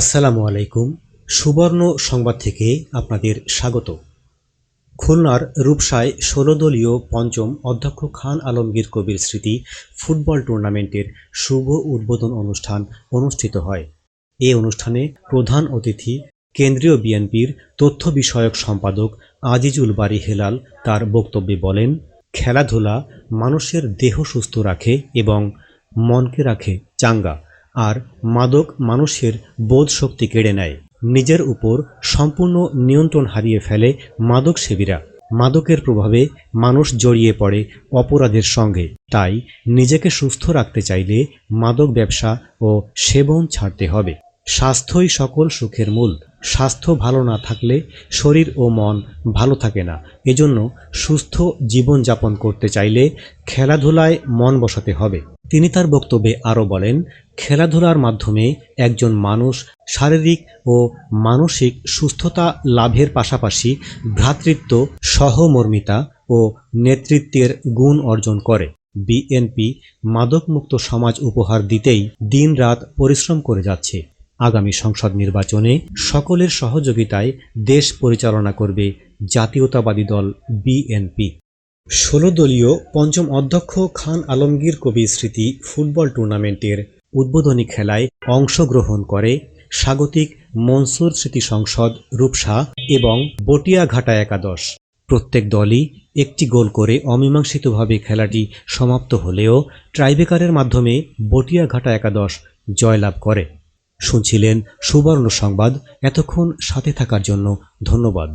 আসসালামু আলাইকুম। সুবর্ণ সংবাদ থেকে আপনাদের স্বাগত। খুলনার রূপসায় ষোলো দলীয় পঞ্চম অধ্যক্ষ খান আলমগীর কবির স্মৃতি ফুটবল টুর্নামেন্টের শুভ উদ্বোধন অনুষ্ঠান অনুষ্ঠিত হয়। এ অনুষ্ঠানে প্রধান অতিথি কেন্দ্রীয় বিএনপির তথ্য বিষয়ক সম্পাদক আজিজুল বারি হেলাল তার বক্তব্যে বলেন, খেলাধুলা মানুষের দেহ সুস্থ রাখে এবং মনকে রাখে চাঙ্গা। আর মাদক মানুষের বোধ শক্তি কেড়ে নেয়। নিজের উপর সম্পূর্ণ নিয়ন্ত্রণ হারিয়ে ফেলে মাদক সেবীরা। মাদকের প্রভাবে মানুষ জড়িয়ে পড়ে অপরাধের সঙ্গে। তাই নিজেকে সুস্থ রাখতে চাইলে মাদক ব্যবসা ও সেবন ছাড়তে হবে। স্বাস্থ্যই সকল সুখের মূল। স্বাস্থ্য ভালো না থাকলে শরীর ও মন ভালো থাকে না। এজন্য সুস্থ জীবনযাপন করতে চাইলে খেলাধুলায় মন বসাতে হবে। তিনি তার বক্তব্যে আরও বলেন, খেলাধুলার মাধ্যমে একজন মানুষ শারীরিক ও মানসিক সুস্থতা লাভের পাশাপাশি ভ্রাতৃত্ব, সহমর্মিতা ও নেতৃত্বের গুণ অর্জন করে। বিএনপি মাদকমুক্ত সমাজ উপহার দিতেই দিনরাত পরিশ্রম করে যাচ্ছে। আগামী সংসদ নির্বাচনে সকলের সহযোগিতায় দেশ পরিচালনা করবে জাতীয়তাবাদী দল বিএনপি। ষোলো দলীয় পঞ্চম অধ্যক্ষ খান আলমগীর কবির স্মৃতি ফুটবল টুর্নামেন্টের উদ্বোধনী খেলায় অংশগ্রহণ করে স্বাগতিক মনসুর স্মৃতি সংসদ রূপসা এবং বটিয়াঘাটা একাদশ। প্রত্যেক দলই একটি গোল করে অমীমাংসিতভাবে খেলাটি সমাপ্ত হলেও ট্রাইবেকারের মাধ্যমে বটিয়াঘাটা একাদশ জয়লাভ করে। শুনছিলেন সুবর্ণ সংবাদ, এতক্ষণ সাথে থাকার জন্য ধন্যবাদ।